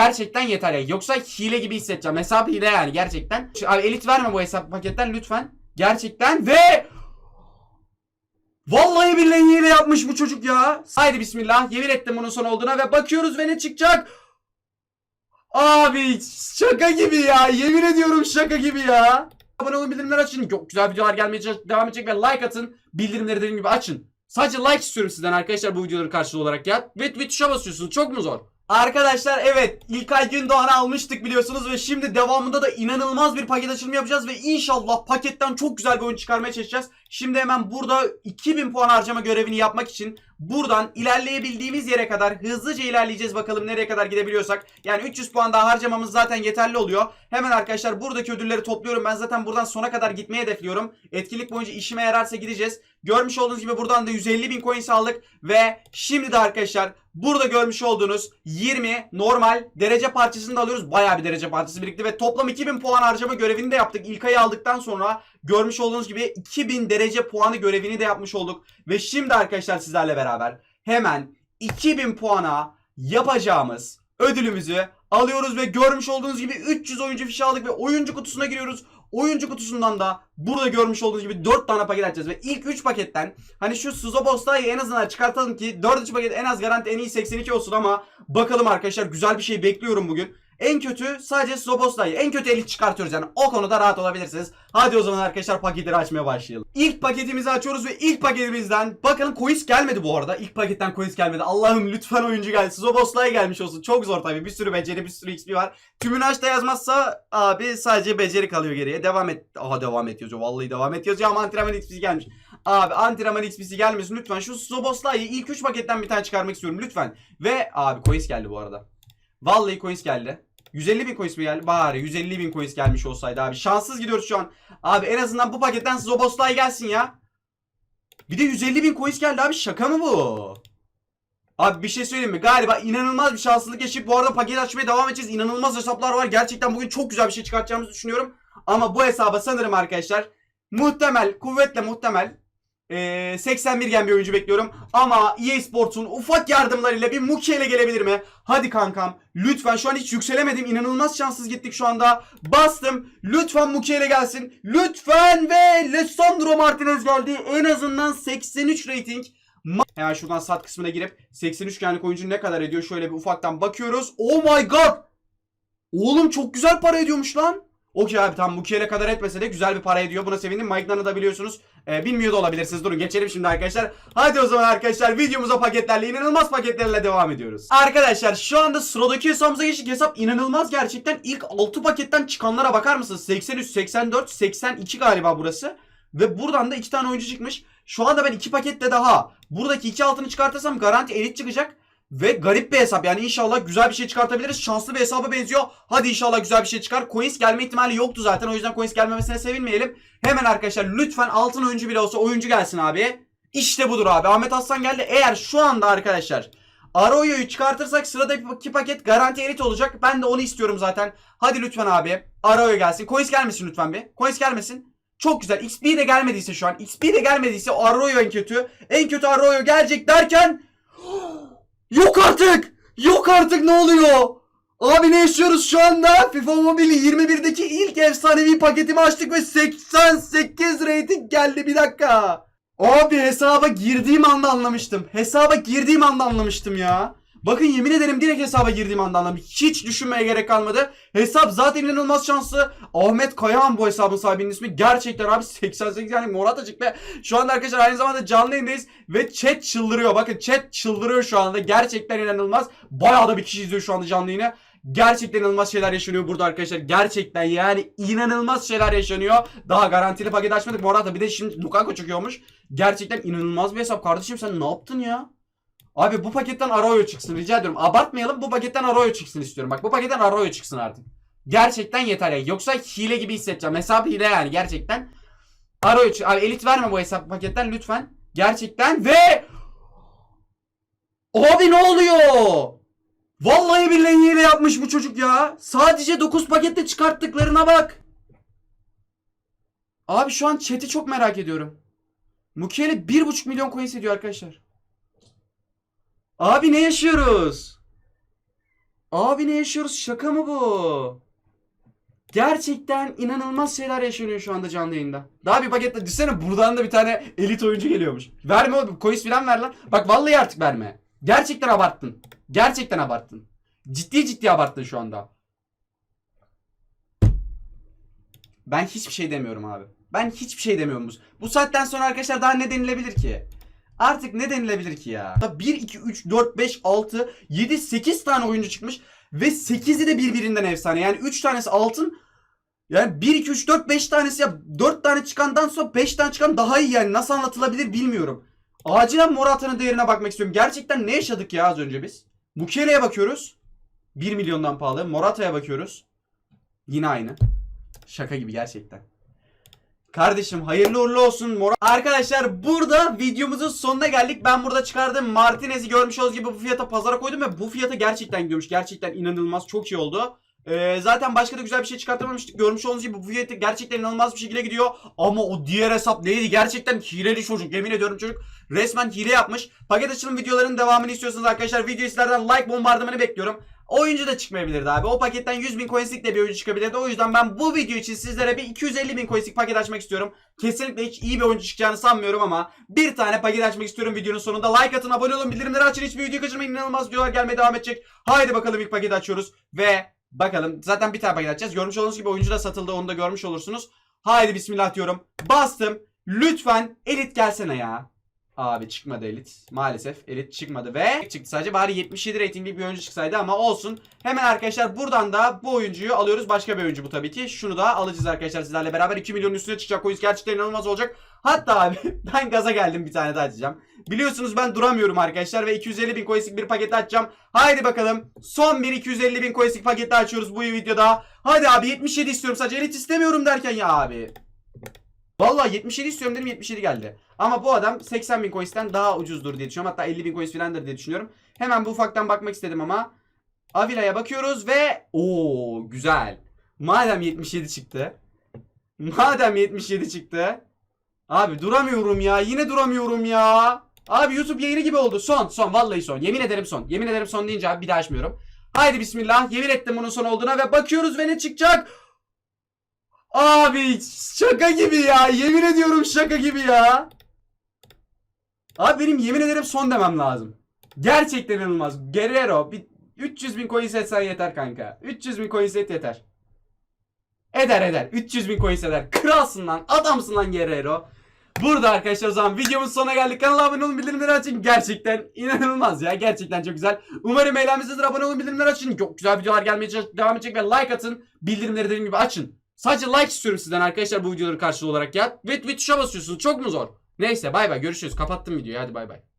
Gerçekten yeter ya. Yoksa hile gibi hissedeceğim. Hesap hile yani gerçekten. Şu- Abi elit verme bu hesap paketten lütfen. Gerçekten ve Vallahi billahi hile yapmış bu çocuk ya. Haydi bismillah. Yemin ettim bunun son olduğuna ve bakıyoruz ve ne çıkacak? Abi şaka gibi ya. Yemin ediyorum şaka gibi ya. Abone olun bildirimleri açın. Çok güzel videolar gelmeye devam edecek ve like atın. Bildirimleri dediğim gibi açın. Sadece like istiyorum sizden arkadaşlar bu videoları karşılığı olarak ya. Ve, ve tuşa basıyorsunuz. Çok mu zor? Arkadaşlar evet İlkay Gündoğan'ı almıştık biliyorsunuz ve şimdi devamında da inanılmaz bir paket açılımı yapacağız ve inşallah paketten çok güzel bir oyun çıkarmaya çalışacağız. Şimdi hemen burada 2000 puan harcama görevini yapmak için buradan ilerleyebildiğimiz yere kadar hızlıca ilerleyeceğiz bakalım nereye kadar gidebiliyorsak. Yani 300 puan daha harcamamız zaten yeterli oluyor. Hemen arkadaşlar buradaki ödülleri topluyorum. Ben zaten buradan sona kadar gitmeyi hedefliyorum. Etkinlik boyunca işime yararsa gideceğiz. Görmüş olduğunuz gibi buradan da 150 bin coins aldık. Ve şimdi de arkadaşlar burada görmüş olduğunuz 20 normal derece parçasını da alıyoruz. Bayağı bir derece parçası birikti ve toplam 2000 puan harcama görevini de yaptık. İlk ayı aldıktan sonra görmüş olduğunuz gibi 2000 derece puanı görevini de yapmış olduk. Ve şimdi arkadaşlar sizlerle beraber hemen 2000 puana yapacağımız ödülümüzü alıyoruz ve görmüş olduğunuz gibi 300 oyuncu fişi aldık ve oyuncu kutusuna giriyoruz. Oyuncu kutusundan da burada görmüş olduğunuz gibi 4 tane paket açacağız ve ilk 3 paketten hani şu Suzo Bosta'yı en azından çıkartalım ki 4. paket en az garanti en iyi 82 olsun ama bakalım arkadaşlar güzel bir şey bekliyorum bugün. En kötü sadece Suzo Bosta'yı en kötü elit çıkartıyoruz yani o konuda rahat olabilirsiniz. Hadi o zaman arkadaşlar paketleri açmaya başlayalım. İlk paketimizi açıyoruz ve ilk paketimizden bakalım coins gelmedi bu arada. İlk paketten coins gelmedi. Allah'ım lütfen oyuncu gelsin. Suzo Bosta'ya gelmiş olsun. Çok zor tabii. Bir sürü beceri, bir sürü XP var. Tümünü aç da yazmazsa abi sadece beceri kalıyor geriye. Devam et. Aha devam et yazıyor. Vallahi devam et yazıyor ama antrenman XP'si gelmiş. Abi antrenman XP'si gelmesin lütfen. Şu Soboslay'ı ilk 3 paketten bir tane çıkarmak istiyorum lütfen. Ve abi coins geldi bu arada. Vallahi coins geldi. 150 bin coins mi geldi? Bari 150 bin coins gelmiş olsaydı abi. Şanssız gidiyoruz şu an. Abi en azından bu paketten Zoboslay gelsin ya. Bir de 150 bin coins geldi abi. Şaka mı bu? Abi bir şey söyleyeyim mi? Galiba inanılmaz bir şanssızlık yaşayıp bu arada paket açmaya devam edeceğiz. İnanılmaz hesaplar var. Gerçekten bugün çok güzel bir şey çıkartacağımızı düşünüyorum. Ama bu hesaba sanırım arkadaşlar muhtemel, kuvvetle muhtemel eee, 81 gen bir oyuncu bekliyorum. Ama EA Sports'un ufak yardımlarıyla bir Muki ile gelebilir mi? Hadi kankam. Lütfen şu an hiç yükselemedim. İnanılmaz şanssız gittik şu anda. Bastım. Lütfen Muki ile gelsin. Lütfen ve Alessandro Martinez geldi. En azından 83 rating. Ma- Hemen şuradan sat kısmına girip 83 genlik oyuncu ne kadar ediyor? Şöyle bir ufaktan bakıyoruz. Oh my god. Oğlum çok güzel para ediyormuş lan. Okey abi tamam Mukiele kadar etmese de güzel bir para ediyor. Buna sevindim. Mike'larını da biliyorsunuz. Ee, bilmiyor da olabilirsiniz. Durun geçelim şimdi arkadaşlar. Hadi o zaman arkadaşlar videomuza paketlerle inanılmaz paketlerle devam ediyoruz. Arkadaşlar şu anda sıradaki hesabımıza geçtik. Hesap inanılmaz gerçekten. İlk 6 paketten çıkanlara bakar mısınız? 83, 84, 82 galiba burası. Ve buradan da 2 tane oyuncu çıkmış. Şu anda ben 2 pakette daha. Buradaki 2 altını çıkartırsam garanti elit çıkacak. Ve garip bir hesap yani inşallah güzel bir şey çıkartabiliriz. Şanslı bir hesaba benziyor. Hadi inşallah güzel bir şey çıkar. Coins gelme ihtimali yoktu zaten. O yüzden coins gelmemesine sevinmeyelim. Hemen arkadaşlar lütfen altın oyuncu bile olsa oyuncu gelsin abi. İşte budur abi. Ahmet Aslan geldi. Eğer şu anda arkadaşlar Arroyo'yu çıkartırsak sıradaki paket garanti elit olacak. Ben de onu istiyorum zaten. Hadi lütfen abi. Arroyo gelsin. Coins gelmesin lütfen bir. Coins gelmesin. Çok güzel. XP de gelmediyse şu an. XP de gelmediyse Arroyo en kötü. En kötü Arroyo gelecek derken Yok artık! Yok artık ne oluyor? Abi ne yaşıyoruz şu anda? FIFA Mobile 21'deki ilk efsanevi paketimi açtık ve 88 rating geldi bir dakika. Abi hesaba girdiğim anda anlamıştım. Hesaba girdiğim anda anlamıştım ya. Bakın yemin ederim direkt hesaba girdiğim anda. Hiç düşünmeye gerek kalmadı. Hesap zaten inanılmaz şanslı. Ahmet Kayahan bu hesabın sahibinin ismi. Gerçekten abi 88 yani Murat Açık ve şu anda arkadaşlar aynı zamanda canlı yayındayız. Ve chat çıldırıyor. Bakın chat çıldırıyor şu anda. Gerçekten inanılmaz. Bayağı da bir kişi izliyor şu anda canlı yayını. Gerçekten inanılmaz şeyler yaşanıyor burada arkadaşlar. Gerçekten yani inanılmaz şeyler yaşanıyor. Daha garantili paket açmadık. Morata bir de şimdi Lukaku çıkıyormuş. Gerçekten inanılmaz bir hesap. Kardeşim sen ne yaptın ya? Abi bu paketten Arroyo çıksın rica ediyorum. Abartmayalım bu paketten Arroyo çıksın istiyorum. Bak bu paketten Arroyo çıksın artık. Gerçekten yeter ya. Yoksa hile gibi hissedeceğim. Hesap hile yani gerçekten. Arroyo çık. Abi elit verme bu hesap paketten lütfen. Gerçekten ve Abi ne oluyor? Vallahi billahi hile yapmış bu çocuk ya. Sadece 9 pakette çıkarttıklarına bak. Abi şu an chat'i çok merak ediyorum. Mukiele 1.5 milyon coins ediyor arkadaşlar. Abi ne yaşıyoruz? Abi ne yaşıyoruz? Şaka mı bu? Gerçekten inanılmaz şeyler yaşanıyor şu anda canlı yayında. Daha bir pakette düşsene buradan da bir tane elit oyuncu geliyormuş. Verme oğlum coins falan ver lan. Bak vallahi artık verme. Gerçekten abarttın. Gerçekten abarttın. Ciddi ciddi abarttın şu anda. Ben hiçbir şey demiyorum abi. Ben hiçbir şey demiyorum. Bu saatten sonra arkadaşlar daha ne denilebilir ki? Artık ne denilebilir ki ya? 1, 2, 3, 4, 5, 6, 7, 8 tane oyuncu çıkmış. Ve 8'i de birbirinden efsane. Yani 3 tanesi altın. Yani 1, 2, 3, 4, 5 tanesi ya 4 tane çıkandan sonra 5 tane çıkan daha iyi yani. Nasıl anlatılabilir bilmiyorum. Acilen Morata'nın değerine bakmak istiyorum. Gerçekten ne yaşadık ya az önce biz? Mukele'ye bakıyoruz. 1 milyondan pahalı. Morata'ya bakıyoruz. Yine aynı. Şaka gibi gerçekten. Kardeşim hayırlı uğurlu olsun Mora. Arkadaşlar burada videomuzun sonuna geldik. Ben burada çıkardığım Martinez'i görmüş olduğunuz gibi bu fiyata pazara koydum ve bu fiyata gerçekten gidiyormuş. Gerçekten inanılmaz çok iyi oldu. Ee, zaten başka da güzel bir şey çıkartamamıştık. Görmüş olduğunuz gibi bu fiyata gerçekten inanılmaz bir şekilde gidiyor. Ama o diğer hesap neydi? Gerçekten hileli çocuk. Yemin ediyorum çocuk resmen hile yapmış. Paket açılım videolarının devamını istiyorsanız arkadaşlar video sizlerden like bombardımanı bekliyorum. Oyuncu da çıkmayabilirdi abi. O paketten 100 bin coinslik de bir oyuncu çıkabilirdi. O yüzden ben bu video için sizlere bir 250 bin coinslik paket açmak istiyorum. Kesinlikle hiç iyi bir oyuncu çıkacağını sanmıyorum ama bir tane paket açmak istiyorum videonun sonunda. Like atın, abone olun, bildirimleri açın. Hiçbir video kaçırmayın. İnanılmaz videolar gelmeye devam edecek. Haydi bakalım ilk paketi açıyoruz. Ve bakalım zaten bir tane paket açacağız. Görmüş olduğunuz gibi oyuncu da satıldı. Onu da görmüş olursunuz. Haydi bismillah diyorum. Bastım. Lütfen elit gelsene ya. Abi çıkmadı elit. Maalesef elit çıkmadı ve çıktı sadece bari 77 ratingli bir oyuncu çıksaydı ama olsun. Hemen arkadaşlar buradan da bu oyuncuyu alıyoruz. Başka bir oyuncu bu tabii ki. Şunu da alacağız arkadaşlar sizlerle beraber. 2 milyonun üstüne çıkacak. Coins gerçekten inanılmaz olacak. Hatta abi ben gaza geldim bir tane daha açacağım. Biliyorsunuz ben duramıyorum arkadaşlar ve 250 bin coinslik bir paketi açacağım. Haydi bakalım. Son bir 250 bin coinslik paketi açıyoruz bu videoda. Hadi abi 77 istiyorum sadece elit istemiyorum derken ya abi. Vallahi 77 istiyorum dedim 77 geldi. Ama bu adam 80 bin coins'ten daha ucuzdur diye düşünüyorum. Hatta 50 bin coins falandır diye düşünüyorum. Hemen bu ufaktan bakmak istedim ama. Avila'ya bakıyoruz ve o güzel. Madem 77 çıktı. Madem 77 çıktı. Abi duramıyorum ya. Yine duramıyorum ya. Abi YouTube yayını gibi oldu. Son son vallahi son. Yemin ederim son. Yemin ederim son deyince abi bir daha açmıyorum. Haydi bismillah. Yemin ettim bunun son olduğuna ve bakıyoruz ve ne çıkacak? Abi şaka gibi ya. Yemin ediyorum şaka gibi ya. Abi benim yemin ederim son demem lazım. Gerçekten inanılmaz. Guerrero bir 300 bin coin etsen yeter kanka. 300 bin coin et yeter. Eder eder. 300 bin coin eder. Kralsın lan. Adamsın lan Guerrero. Burada arkadaşlar o zaman videomuz sonuna geldik. Kanala abone olun bildirimleri açın. Gerçekten inanılmaz ya. Gerçekten çok güzel. Umarım eğlenmişsinizdir. Abone olun bildirimleri açın. Çok güzel videolar gelmeye devam edecek ve like atın. Bildirimleri dediğim gibi açın. Sadece like istiyorum sizden arkadaşlar bu videoları karşılığı olarak ya. Ve, ve tuşa basıyorsunuz. Çok mu zor? Neyse bay bay görüşürüz. Kapattım videoyu. Hadi bay bay.